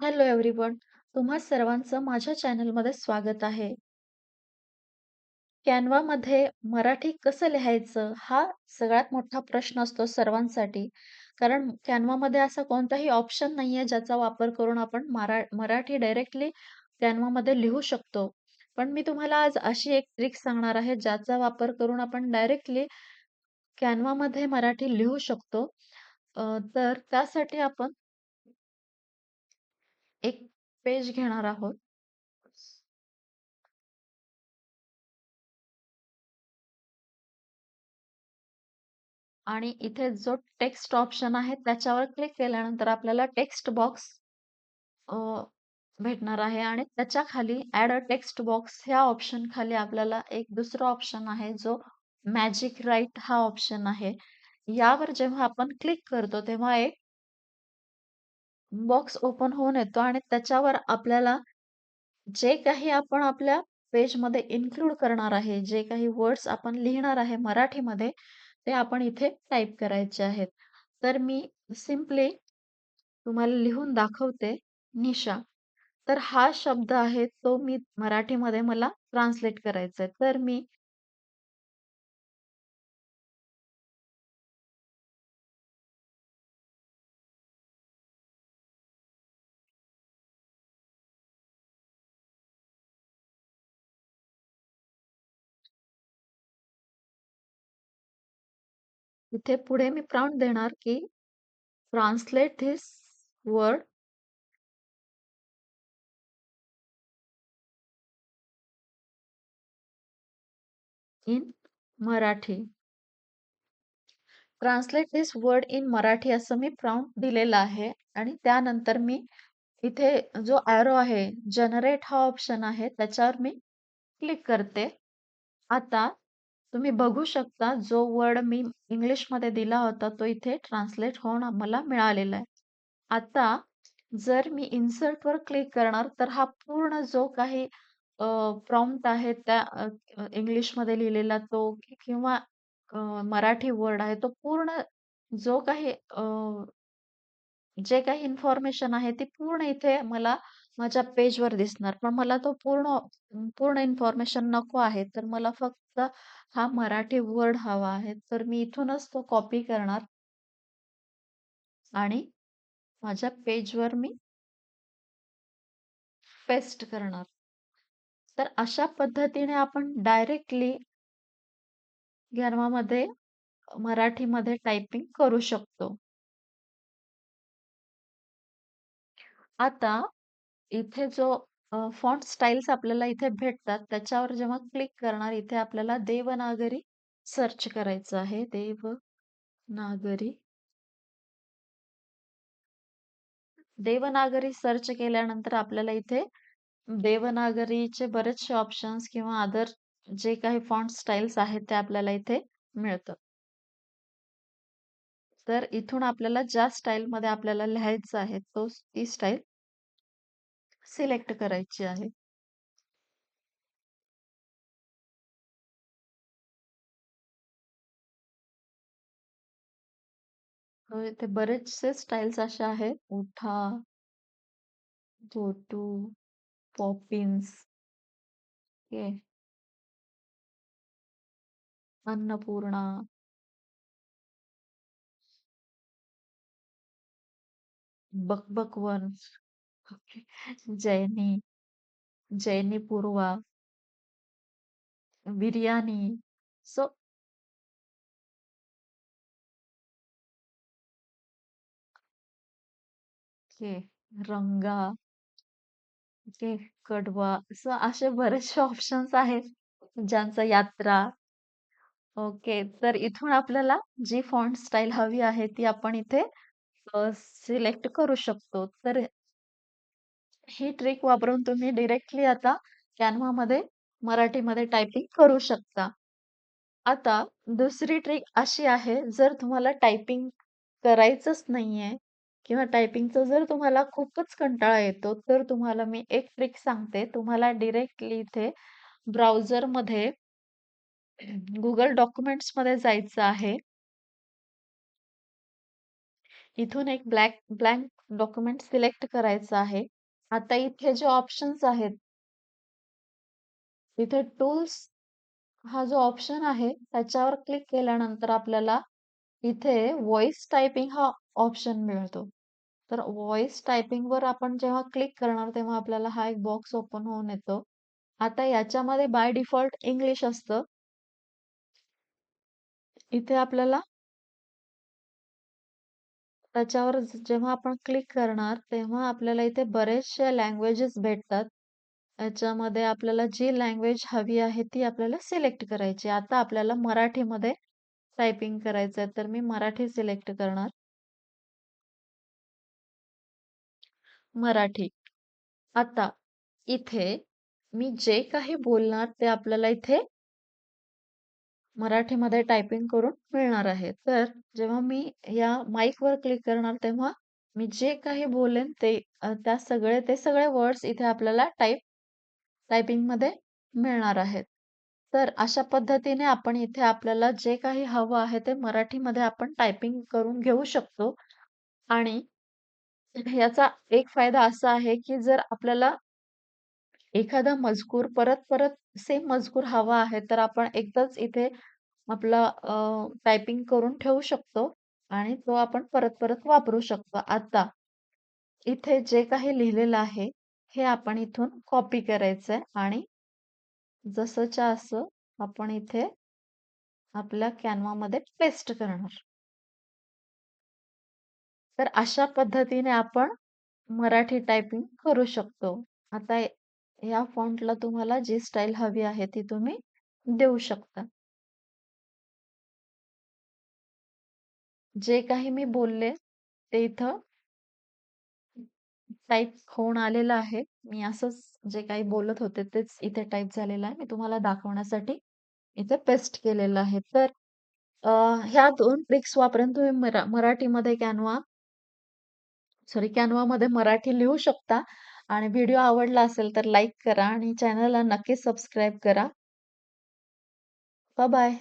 Hello everyone. तुम्हा सर्वांचं माझ्या चॅनलमध्ये स्वागत आहे. कॅनवामध्ये मराठी कसं लिहायचं? हा सगळ्यात मोठा प्रश्न असतो सर्वांसाठी. कारण कॅनवामध्ये असा कोणताही ऑप्शन नाहीये ज्याचा वापर करून आपण मरा मराठी डायरेक्टली कॅनवामध्ये लिहू शकतो. पण मी तुम्हाला आज अशी एक ट्रिक सांगणार आहे ज्याचा वापर करून आपण डायरेक्टली कॅनवामध्ये मराठी लिहू शकतो. अ, तर त्यासाठी आपण एक पेज घेणार आहोत. आणि इथे जो टेक्स्ट ऑप्शन आहे त्याच्यावर क्लिक केल्यानंतर आपल्याला टेक्स्ट बॉक्स भेटणार आहे आणि त्याच्याखाली ऍड अ टेक्स्ट बॉक्स ह्या ऑप्शन खाली आपल्याला एक दुसरा ऑप्शन आहे जो मॅजिक राईट हा ऑप्शन आहे. यावर जेव्हा आपण क्लिक करतो तेव्हा एक बॉक्स ओपन होऊन येतो आणि त्याच्यावर आपल्याला जे काही आपण आपल्या पेजमध्ये इन्क्लूड करणार आहे, जे काही वर्ड्स आपण लिहिणार आहे मराठीमध्ये, ते आपण इथे टाइप करायचे आहेत. तर मी सिम्पली तुम्हाला लिहून दाखवते, निशा. तर हा शब्द आहे तो मी मराठीमध्ये मला ट्रान्सलेट करायचा आहे. तर मी इथे पुढे मी प्रॉम्प्ट देणार की translate this word in Marathi. Translate this word in Marathi असं मी प्रॉम्प्ट दिलेला आहे आणि त्यानंतर मी इथे जो ॲरो आहे, जनरेट हा ऑप्शन आहे, त्याच्यावर मी क्लिक करते. आता तुम्ही बघू शकता जो वर्ड मी इंग्लिशमध्ये दिला होता तो इथे ट्रान्सलेट होऊन आम्हाला मिळालेला आहे. आता जर मी इन्सर्टवर क्लिक करणार तर हा पूर्ण जो काही प्रॉम्प्ट आहे त्या इंग्लिशमध्ये लिहिलेला तो किंवा मराठी वर्ड आहे तो पूर्ण जो काही जे काही इन्फॉर्मेशन आहे ती पूर्ण इथे मला माझ्या पेजवर दिसणार. पण मला तो पूर्ण पूर्ण इन्फॉर्मेशन नको आहे. तर मला फक्त हा मराठी वर्ड हवा आहे. तर मी इथूनच तो कॉपी करणार आणि माझ्या पेजवर मी पेस्ट करणार. तर अशा पद्धतीने आपण डायरेक्टली Canvaमध्ये मराठीमध्ये टायपिंग करू शकतो. आता इथे जो फॉन्ट स्टाईल्स आपल्याला इथे भेटतात त्याच्यावर जेव्हा क्लिक करणार इथे आपल्याला देवनागरी सर्च करायचं आहे. देवनागरी. देवनागरी सर्च केल्यानंतर आपल्याला इथे देवनागरीचे बरेचसे ऑप्शन्स किंवा अदर जे काही फॉन्ट स्टाईल्स आहेत ते आपल्याला इथे मिळतं. तर इथून आपल्याला ज्या स्टाईलमध्ये आपल्याला लिहायचं आहे तो ती स्टाईल सिलेक्ट करायची आहे. हो, इथे बरेचसे स्टाईल्स असे आहेत. उठा, जोटू Poppins, okay, Annapurna, बकबकवन, Jaini, Jaini Purva, biryani. So okay, Ranga, okay, कडवा. सो असे बरेचसे ऑप्शन्स आहेत. ज्यांचा यात्रा. ओके. तर इथून आपल्याला जी फॉन्ट स्टाईल हवी आहे ती आपण इथे सिलेक्ट करू शकतो. तर ही ट्रिक वापरून तुम्ही डिरेक्टली आता कॅनव्हामध्ये मराठीमध्ये टायपिंग करू शकता. आता दुसरी ट्रिक अशी आहे, जर तुम्हाला टायपिंग करायचंच नाहीये किंवा टायपिंगचा जर तुम्हाला खूपच कंटाळा येतो, तर तुम्हाला मी एक ट्रिक सांगते. तुम्हाला डिरेक्टली इथे ब्राउझरमध्ये गुगल डॉक्युमेंट्समध्ये जायचं आहे. इथून एक ब्लॅक ब्लँक डॉक्युमेंट सिलेक्ट करायचं आहे. आता इथे जे ऑप्शन्स आहेत इथे टूल्स हा जो ऑप्शन आहे त्याच्यावर क्लिक केल्यानंतर आपल्याला इथे व्हॉइस टायपिंग हा ऑप्शन मिळतो. तर व्हॉइस टायपिंगवर आपण जेव्हा क्लिक करणार तेव्हा आपल्याला हा एक बॉक्स ओपन होऊन येतो. आता याच्यामध्ये बाय डिफॉल्ट इंग्लिश असतं. इथे आपल्याला त्याच्यावर जेव्हा आपण क्लिक करणार तेव्हा आपल्याला इथे बरेचसे लँग्वेजेस भेटतात. याच्यामध्ये आपल्याला जी लँग्वेज हवी आहे ती आपल्याला सिलेक्ट करायची. आता आपल्याला मराठीमध्ये टायपिंग करायचं आहे तर मी मराठी सिलेक्ट करणार. मराठी. आता इथे मी जे काही बोलणार ते आपल्याला इथे मराठीमध्ये टायपिंग करून मिळणार आहे. तर जेव्हा मी या माईकवर क्लिक करणार तेव्हा मी जे काही बोलेन ते त्या सगळे ते सगळे वर्ड्स इथे आपल्याला टाईप टायपिंगमध्ये मिळणार आहेत. तर अशा पद्धतीने आपण इथे आपल्याला जे काही हवं आहे ते मराठीमध्ये आपण टायपिंग करून घेऊ शकतो. आणि याचा एक फायदा असा आहे, की जर आपल्याला एखादा मजकूर परत-परत सेम मजकूर हवा आहे, तर आपण एकदाच इथे आपला टायपिंग करून ठेवू शकतो आणि तो आपण परत-परत वापरू शकतो. आता इथे जे काही लिहिलेलं आहे, हे आपण इथून कॉपी करायचंय आणि जसंच्या असं आपण इथे आपल्या कॅनवामध्ये पेस्ट करणार. तर अशा पद्धतीने आपण मराठी टायपिंग करू शकतो. आता या फॉन्टला तुम्हाला जी स्टाईल हवी आहे ती तुम्ही देऊ शकता. जे काही मी बोलले ते इथं टाइप होऊन आलेलं आहे. मी असंच जे काही बोलत होते तेच इथे टाइप झालेलं आहे. मी तुम्हाला दाखवण्यासाठी इथे पेस्ट केलेलं आहे. तर ह्या दोन ट्रिक्स वापरून तुम्ही मरा मराठीमध्ये कॅनवा सॉरी कॅनवामध्ये मराठी लिहू शकता आणि व्हिडिओ आवडला असेल तर लाईक करा आणि चॅनलला नक्की सबस्क्राईब करा. Bye bye.